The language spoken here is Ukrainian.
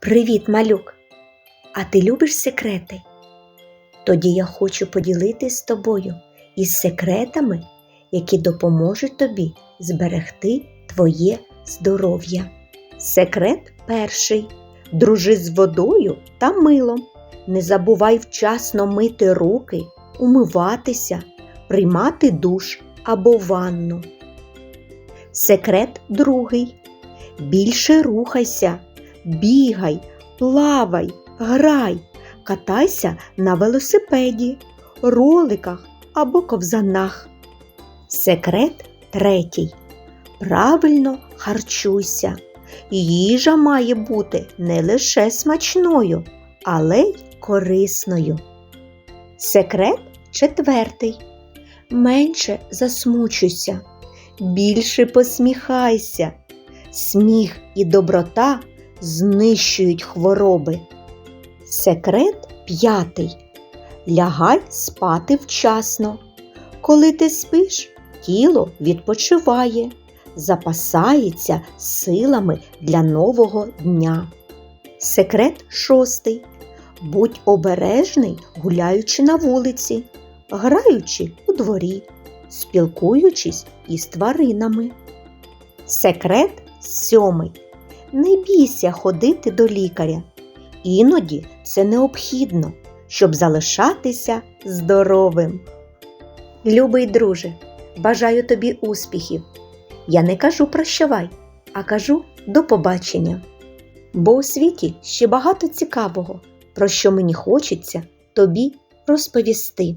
Привіт, малюк! А ти любиш секрети? Тоді я хочу поділитись з тобою із секретами, які допоможуть тобі зберегти твоє здоров'я. Секрет перший. Дружи з водою та милом. Не забувай вчасно мити руки, умиватися, приймати душ або ванну. Секрет другий. Більше рухайся, бігай, плавай, грай, катайся на велосипеді, роликах або ковзанах. Секрет третій. Правильно харчуйся. Їжа має бути не лише смачною, але й корисною. Секрет четвертий. Менше засмучуйся, більше посміхайся. Сміх і доброта знищують хвороби. Секрет п'ятий. Лягай спати вчасно. Коли ти спиш, тіло відпочиває, запасається силами для нового дня. Секрет шостий. Будь обережний, гуляючи на вулиці, граючи у дворі, спілкуючись із тваринами. Секрет сьомий. Не бійся ходити до лікаря. Іноді це необхідно, щоб залишатися здоровим. Любий друже, бажаю тобі успіхів. Я не кажу прощавай, а кажу до побачення. Бо у світі ще багато цікавого, про що мені хочеться тобі розповісти.